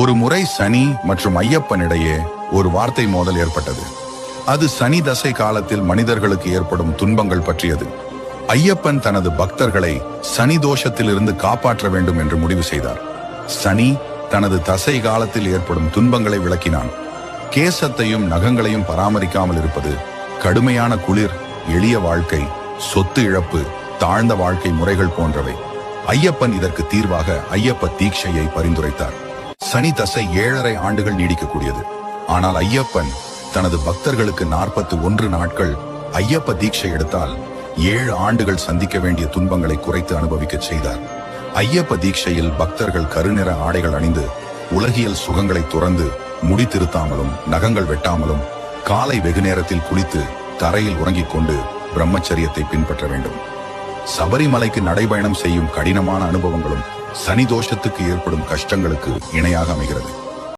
ஒரு முறை சனி மற்றும் ஐயப்பனிடையே ஒரு வார்த்தை மோதல் ஏற்பட்டது. அது சனி தசை காலத்தில் மனிதர்களுக்கு ஏற்படும் துன்பங்கள் பற்றியது. ஐயப்பன் தனது பக்தர்களை சனி தோஷத்திலிருந்து காப்பாற்ற வேண்டும் என்று முடிவு செய்தார். சனி தனது தசை காலத்தில் ஏற்படும் துன்பங்களை விளக்கினான். கேசத்தையும் நகங்களையும் பராமரிக்காமல் இருப்பது கடுமையான குளிர் எளிய வாழ்க்கை சொத்து இழப்பு தாழ்ந்த வாழ்க்கை முறைகள் போன்றவை. ஐயப்பன் இதற்கு தீர்வாக ஐயப்ப தீட்சையை பரிந்துரைத்தார். சனி தசை ஏழரை ஆண்டுகள் நீடிக்கக்கூடியது. ஆனால் ஐயப்பன் தனது பக்தர்களுக்கு நாற்பத்தி ஒன்று நாட்கள் ஐயப்ப தீட்சை எடுத்தால் ஏழு ஆண்டுகள் சந்திக்க வேண்டிய துன்பங்களை குறைத்து அனுபவிக்க செய்தார். ஐயப்ப தீட்சையில் பக்தர்கள் கருநிற ஆடைகள் அணிந்து உலகியல் சுகங்களை துறந்து முடி திருத்தாமலும் நகங்கள் வெட்டாமலும் காலை வெகு நேரத்தில் குளித்து தரையில் உறங்கிக் கொண்டு பிரம்மச்சரியத்தை பின்பற்ற வேண்டும். சபரிமலைக்கு நடைபயணம் செய்யும் கடினமான அனுபவங்களும் சனி தோஷத்துக்கு ஏற்படும் கஷ்டங்களுக்கு இணையாக அமைகிறது.